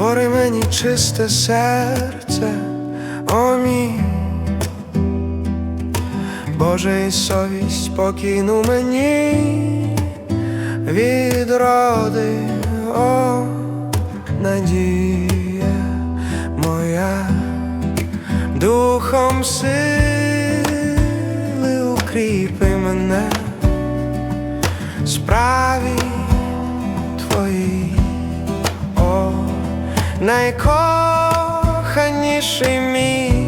Створи мені чисте серце, о мій Боже, і совість покину мені відроди, о, надія моя, духом сили укріпи мене, справі найкоханіший мій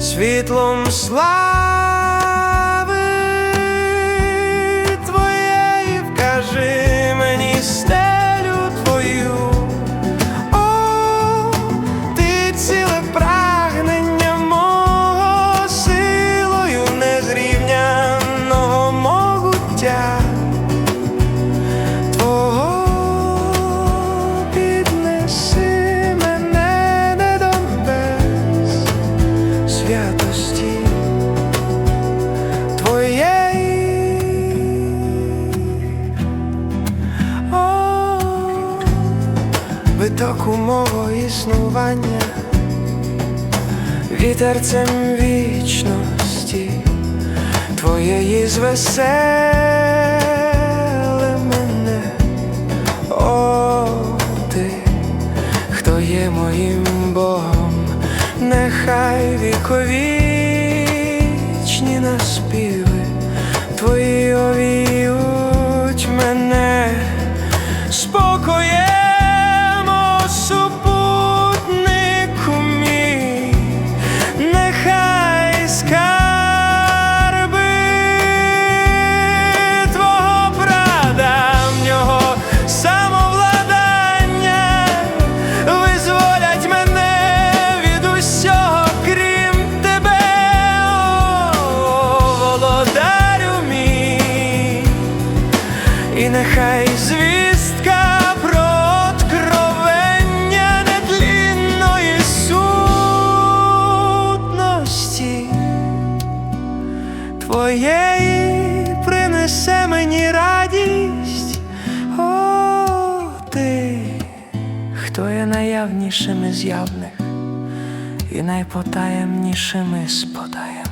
світлом слави твоєї вкажи мені стелю твою, о, ти ціле прагнення мого силою незрівняного могуття. Витоку мого існування, вітерцем вічності Твоєї звеселе мене, о, ти, хто є моїм Богом, нехай віковічні наспіви Принесе мені радість, о, ти, хто є наявнішим із явних і найпотаємнішим із потаємних.